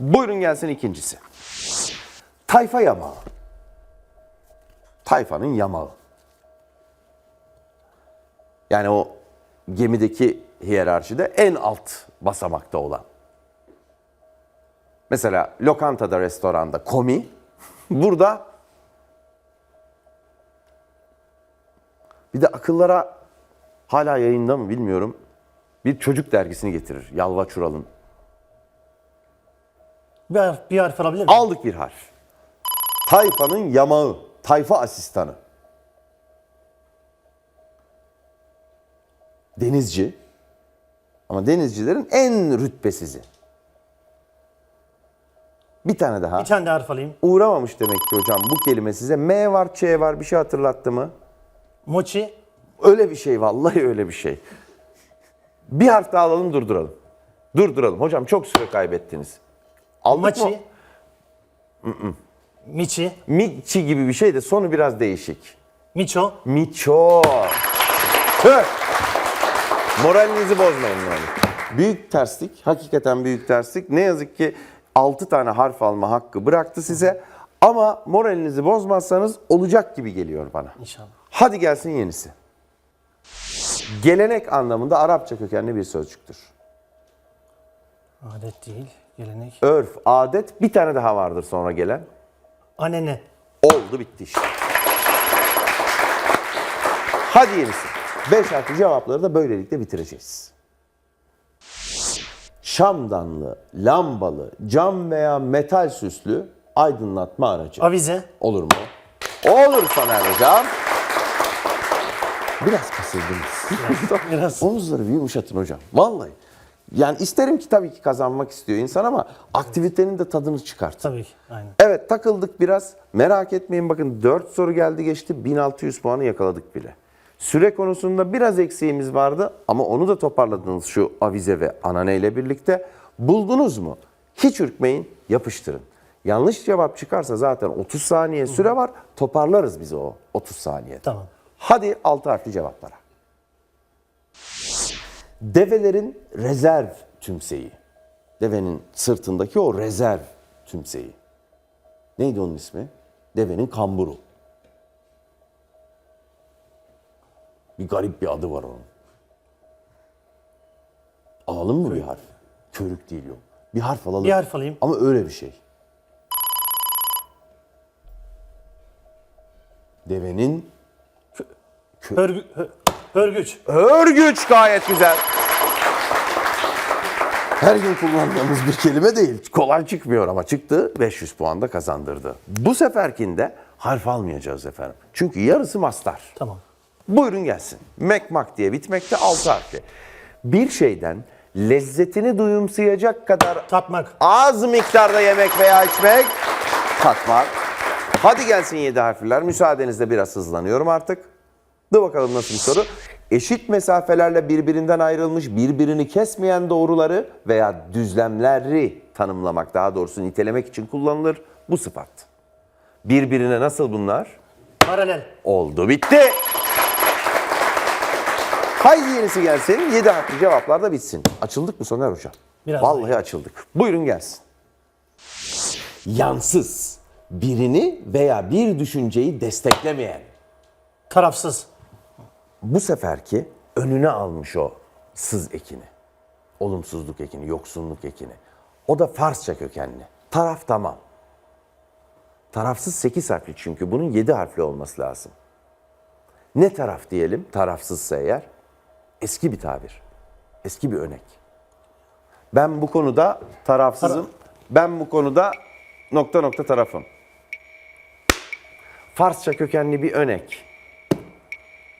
Buyurun gelsin ikincisi. Tayfa yamağı. Tayfanın yamağı. Yani o gemideki hiyerarşide en alt basamakta olan. Mesela lokantada, restoranda komi, burada bir de akıllara hala yayında mı bilmiyorum. Bir çocuk dergisini getirir. Yalva Çural'ın. Bir harf, bir harf alabilir miyim? Aldık bir harf. Tayfanın yamağı. Tayfa asistanı. Denizci. Ama denizcilerin en rütbesizi. Bir tane daha. Bir tane de harf alayım. Uğramamış demek ki hocam bu kelime size. M var, Ç var bir şey hatırlattı mı? Mochi. Öyle bir şey vallahi öyle bir şey. Bir harf daha alalım durduralım. Durduralım. Hocam çok süre kaybettiniz. Aldık mı? Machi. Michi. Miçi gibi bir şey de sonu biraz değişik. Micho. Miço. Tüh! Moralinizi bozmayın yani. Büyük terslik, hakikaten büyük terslik. Ne yazık ki 6 tane harf alma hakkı bıraktı size. Ama moralinizi bozmazsanız olacak gibi geliyor bana. İnşallah. Hadi gelsin yenisi. Gelenek anlamında Arapça kökenli bir sözcüktür. Adet değil. Gelenek. Örf, adet bir tane daha vardır sonra gelen. Anene. Oldu bitti işte. Hadi yenisi. Beş harfli cevapları da böylelikle bitireceğiz. Şamdanlı, lambalı, cam veya metal süslü aydınlatma aracı. Avize. Olur mu? Olur Soner Hocam. Biraz kasıldınız. Biraz. Omuzları bir yumuşatın hocam. Vallahi. Yani isterim ki tabii ki kazanmak istiyor insan ama aktivitenin de tadını çıkart. Tabii ki. Aynen. Evet takıldık biraz. Merak etmeyin bakın 4 soru geldi geçti. 1600 puanı yakaladık bile. Süre konusunda biraz eksiğimiz vardı ama onu da toparladınız şu avize ve anane ile birlikte. Buldunuz mu? Hiç ürkmeyin, yapıştırın. Yanlış cevap çıkarsa zaten 30 saniye süre var. Toparlarız biz o 30 saniyede. Tamam. Hadi altı harfli cevaplara. Develerin rezerv tümseyi. Devenin sırtındaki o rezerv tümseyi. Neydi onun ismi? Devenin kamburu. Bir garip bir adı var onun. Alalım mı bir harf? Körük değil yok. Bir harf alalım. Bir harf alayım. Ama öyle bir şey. Devenin Hörgü, hö- hörgüç. Örgüç gayet güzel. Her gün kullandığımız bir kelime değil. Kolay çıkmıyor ama çıktı. 500 puan da kazandırdı. Bu seferkinde harf almayacağız efendim. Çünkü yarısı mastar. Tamam. Buyurun gelsin. Mekmak diye bitmekte 6 harfli. Bir şeyden lezzetini duyumsayacak kadar Tatmak. az miktarda yemek veya içmek tatmak. Hadi gelsin 7 harfler. Müsaadenizle biraz hızlanıyorum artık. Dur bakalım nasıl bir soru. Eşit mesafelerle birbirinden ayrılmış, birbirini kesmeyen doğruları veya düzlemleri tanımlamak, daha doğrusu nitelemek için kullanılır bu sıfat. Birbirine nasıl bunlar? Paralel. Oldu bitti. Haydi yenisi gelsin. 7 harfli cevaplar da bitsin. Açıldık mı Soner Hocam? Biraz Vallahi açıldık. Buyurun gelsin. Yansız. Birini veya bir düşünceyi desteklemeyen. Tarafsız. Bu seferki önüne almış o sız ekini. Olumsuzluk ekini, yoksunluk ekini. O da Farsça kökenli. Taraf tamam. Tarafsız 8 harfli çünkü bunun 7 harfli olması lazım. Ne taraf diyelim tarafsızsa eğer? Eski bir tabir. Eski bir örnek. Ben bu konuda tarafsızım. Taraf. Ben bu konuda nokta nokta tarafım. Farsça kökenli bir örnek.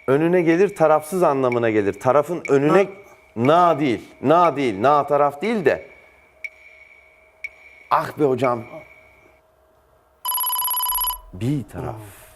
Önüne gelir tarafsız anlamına gelir. Tarafın önüne na değil. Na değil. Na taraf değil de. Ah be hocam. Bir taraf.